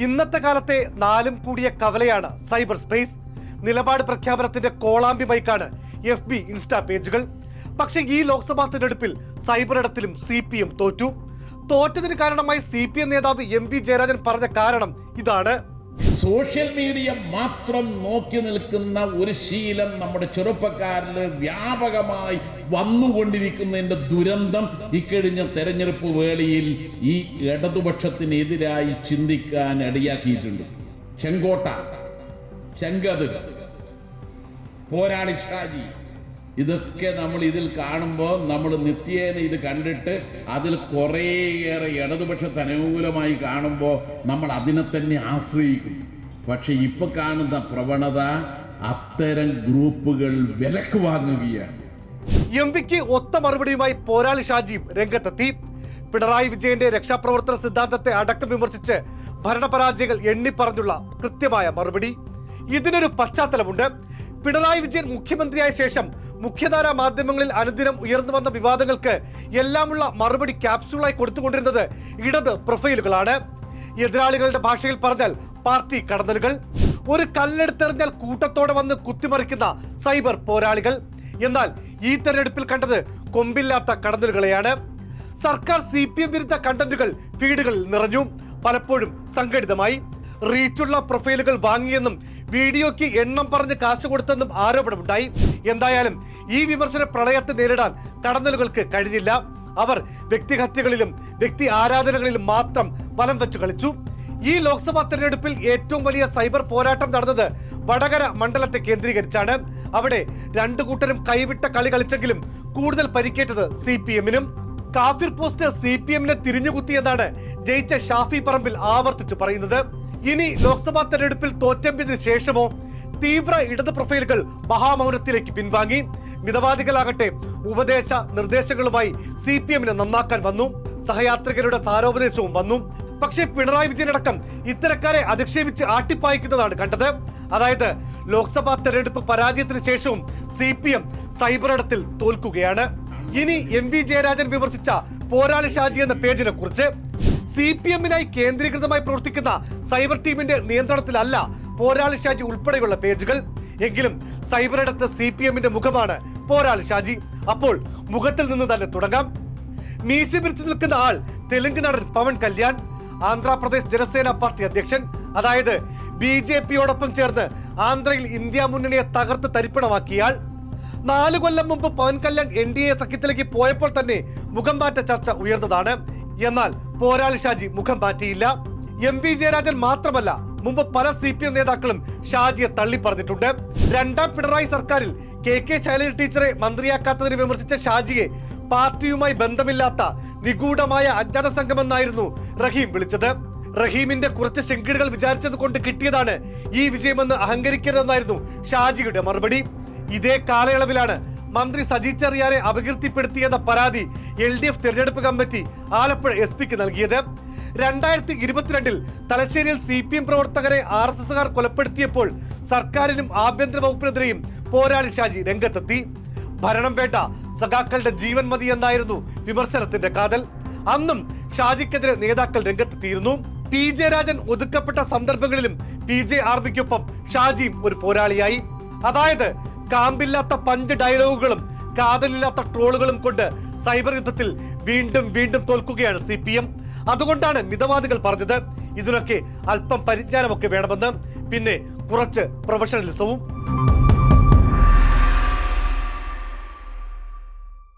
ഇന്നത്തെ കാലത്തെ നാലും കൂടിയ കവലയാണ് സൈബർ സ്പേസ്. നിലപാട് പ്രഖ്യാപനത്തിന്റെ കോളാമ്പി ബൈക്കാണ് എഫ് ബി ഇൻസ്റ്റാ പേജുകൾ. പക്ഷേ ഈ ലോക്സഭാ തിരഞ്ഞെടുപ്പിൽ സൈബർ ഇടത്തിലും സി പി എം തോറ്റു. തോറ്റതിന് കാരണമായി സി പി എം നേതാവ് എം വി ജയരാജൻ പറഞ്ഞ കാരണം ഇതാണ്. സോഷ്യൽ മീഡിയ മാത്രം നോക്കി നിൽക്കുന്ന ഒരു ശീലം നമ്മുടെ ചെറുപ്പക്കാരിൽ വ്യാപകമായി വന്നുകൊണ്ടിരിക്കുന്നതിന്റെ ദുരന്തം ഇക്കഴിഞ്ഞ തെരഞ്ഞെടുപ്പ് വേളയിൽ ഈ ഇടതുപക്ഷത്തിനെതിരായി ചിന്തിക്കാൻ ഇടയാക്കിയിട്ടുണ്ട്. ചെങ്കോട്ട ചെങ്കത് പോരാളി ഷാജി ഇതൊക്കെ നമ്മൾ ഇതിൽ കാണുമ്പോൾ നമ്മൾ നിത്യേന ഇത് കണ്ടിട്ട് അതിൽ കുറേയേറെ ഇടതുപക്ഷത്തിന് അനുകൂലമായി കാണുമ്പോൾ നമ്മൾ അതിനെ തന്നെ ആശ്രയിക്കും പക്ഷെ ഇപ്പൊ കാണുന്ന പ്രവണത അത്തരം ഗ്രൂപ്പുകൾ വിലക്ക് വാങ്ങുകയാണ്. എം വിക്ക് ഒത്ത മറുപടിയുമായി പോരാളി ഷാജിയും രംഗത്തെത്തി. പിണറായി വിജയന്റെ രക്ഷാപ്രവർത്തന സിദ്ധാന്തത്തെ അടക്കം വിമർശിച്ച് ഭരണപരാജയങ്ങൾ എണ്ണിപ്പറഞ്ഞുള്ള കൃത്യമായ മറുപടി. ഇതിനൊരു പശ്ചാത്തലമുണ്ട്. പിണറായി വിജയൻ മുഖ്യമന്ത്രിയായ ശേഷം മുഖ്യധാര മാധ്യമങ്ങളിൽ അനുദിനം ഉയർന്നു വന്ന വിവാദങ്ങൾക്ക് എല്ലാമുള്ള മറുപടി ക്യാപ്സ്യൂളായി കൊടുത്തുകൊണ്ടിരുന്നത് ഇടത് പ്രൊഫൈലുകളാണ് എതിരാളികളുടെ ഭാഷയിൽ പറഞ്ഞാൽ പാർട്ടി കടന്നലുകൾ ഒരു കല്ലെടുത്തെറിഞ്ഞാൽ കൂട്ടത്തോടെ വന്ന് കുത്തിമറിക്കുന്ന സൈബർ പോരാളികൾ. എന്നാൽ ഈ തെരഞ്ഞെടുപ്പിൽ കണ്ടത് കൊമ്പില്ലാത്ത കടന്നലുകളെയാണ്. സർക്കാർ സി പി എം വിരുദ്ധ കണ്ടന്റുകൾ ഫീഡുകളിൽ നിറഞ്ഞു പലപ്പോഴും സംഘടിതമായി. റീച്ചുള്ള പ്രൊഫൈലുകൾ വാങ്ങിയെന്നും വീഡിയോയ്ക്ക് എണ്ണം പറഞ്ഞ് കാശ് കൊടുത്തെന്നും ആരോപണമുണ്ടായി. എന്തായാലും ഈ വിമർശന പ്രളയത്തെ നേരിടാൻ കടന്നലുകൾക്ക് കഴിഞ്ഞില്ല. അവർ വ്യക്തിഹത്യകളിലും വ്യക്തി ആരാധനകളിലും മാത്രം വലം വെച്ച് കളിച്ചു. ഈ ലോക്സഭാ തെരഞ്ഞെടുപ്പിൽ ഏറ്റവും വലിയ സൈബർ പോരാട്ടം നടന്നത് വടകര മണ്ഡലത്തെ കേന്ദ്രീകരിച്ചാണ്. അവിടെ രണ്ടു കൂട്ടരും കൈവിട്ട കളി കളിച്ചെങ്കിലും കൂടുതൽ പരിക്കേറ്റത് സി പി എമ്മിനും. കാഫിർ പോസ്റ്റ് സി പി എമ്മിനെ തിരിഞ്ഞുകുത്തിയെന്നാണ് ജയിച്ച ഷാഫി പറമ്പിൽ ആവർത്തിച്ചു പറയുന്നത്. ഇനി ലോക്സഭാ തെരഞ്ഞെടുപ്പിൽ തോറ്റമ്പിയതിനു ശേഷമോ തീവ്ര ഇടത് പ്രൊഫൈലുകൾ മഹാമൗനത്തിലേക്ക് പിൻവാങ്ങി. മിതവാദികളാകട്ടെ ഉപദേശ നിർദ്ദേശങ്ങളുമായി സി പി എമ്മിനെ നന്നാക്കാൻ വന്നു. സഹയാത്രികരുടെ സാരോപദേശവും വന്നു. പക്ഷേ പിണറായി വിജയനടക്കം ഇത്തരക്കാരെ അധിക്ഷേപിച്ച് ആട്ടിപ്പായിക്കുന്നതാണ് കണ്ടത്. അതായത് ലോക്സഭാ തെരഞ്ഞെടുപ്പ് പരാജയത്തിന് ശേഷവും സി പി എം സൈബറിടത്തിൽ തോൽക്കുകയാണ്. ഇനി എം വി ജയരാജൻ വിമർശിച്ച പോരാളി ഷാജി എന്ന പേജിനെ കുറിച്ച് സി പി എമ്മിനായി കേന്ദ്രീകൃതമായി പ്രവർത്തിക്കുന്ന സൈബർ ടീമിന്റെ നിയന്ത്രണത്തിലല്ല പോരാളി ഷാജി ഉൾപ്പെടെയുള്ള പേജുകൾ. എങ്കിലും സൈബറിടത്ത് സി പി എമ്മിന്റെ മുഖമാണ് പോരാളി ഷാജി. അപ്പോൾ മുഖത്തിൽ നിന്ന് തന്നെ തുടങ്ങാം. മീശ പിരിച്ചു നിൽക്കുന്ന ആൾ തെലുങ്ക് നടൻ പവൻ കല്യാൺ ആന്ധ്രാപ്രദേശ് ജനസേന പാർട്ടി അധ്യക്ഷൻ അതായത് ബി ജെ പിയോടൊപ്പം ചേർന്ന് ആന്ധ്രയിൽ ഇന്ത്യ മുന്നണിയെ തകർത്ത് തരിപ്പണമാക്കിയാൽ നാലു കൊല്ലം മുമ്പ് Pawan Kalyan N D A സഖ്യത്തിലേക്ക് പോയപ്പോൾ തന്നെ മുഖം മാറ്റ ചർച്ച ഉയർന്നതാണ്. എന്നാൽ പോരാളി ഷാജി മുഖം മാറ്റിയില്ല. എം വി ജയരാജൻ മാത്രമല്ല മുമ്പ് പല സി പി എം നേതാക്കളും ഷാജിയെ തള്ളി പറഞ്ഞിട്ടുണ്ട്. രണ്ടാം പിണറായി സർക്കാരിൽ കെ കെ ശൈലജ ടീച്ചറെ മന്ത്രിയാക്കാത്തതിനെ വിമർശിച്ച ഷാജിയെ പാർട്ടിയുമായി ബന്ധമില്ലാത്ത നിഗൂഢമായ അജ്ഞാത സംഘമെന്നായിരുന്നു റഹീം വിളിച്ചത്. റഹീമിന്റെ കുറച്ച് ശങ്കിടുകൾ വിചാരിച്ചത് കൊണ്ട് കിട്ടിയതാണ് ഈ വിജയമെന്ന് അഹങ്കരിക്കരുതെന്നായിരുന്നു ഷാജിയുടെ മറുപടി. ഇതേ കാലയളവിലാണ് മന്ത്രി സജി ചെറിയാനെ അപകീർത്തിപ്പെടുത്തിയെന്ന പരാതി എൽ ഡി എഫ് തെരഞ്ഞെടുപ്പ് കമ്മിറ്റി ആലപ്പുഴ എസ് പിക്ക് നൽകിയത്. രണ്ടായിരത്തി ഇരുപത്തിരണ്ടിൽ തലശ്ശേരിയിൽ സി പി എം പ്രവർത്തകരെ ആർ എസ് എസുകാർ കൊലപ്പെടുത്തിയപ്പോൾ സർക്കാരിനും ആഭ്യന്തര വകുപ്പിനെതിരെയും പോരാളി ഷാജി രംഗത്തെത്തി. ഭരണം വേണ്ട സഖാക്കളുടെ ജീവൻ മതി എന്നായിരുന്നു വിമർശനത്തിന്റെ കാതൽ. അന്നും ഷാജിക്കെതിരെ നേതാക്കൾ രംഗത്തെത്തിയിരുന്നു. പി ജെ രാജൻ ഒതുക്കപ്പെട്ട സന്ദർഭങ്ങളിലും പി ജെ ആർമിക്കൊപ്പം ഷാജിയും ഒരു പോരാളിയായി. അതായത് കാമ്പില്ലാത്ത പഞ്ച് ഡയലോഗുകളും കാതലില്ലാത്ത ട്രോളുകളും കൊണ്ട് സൈബർ യുദ്ധത്തിൽ വീണ്ടും വീണ്ടും തോൽക്കുകയാണ് സി അതുകൊണ്ടാണ് മിതവാദികൾ പറഞ്ഞത്. ഇതിനൊക്കെ അല്പം പരിജ്ഞാനമൊക്കെ വേണമെന്ന്. പിന്നെ കുറച്ച് പ്രൊഫഷണലിസവും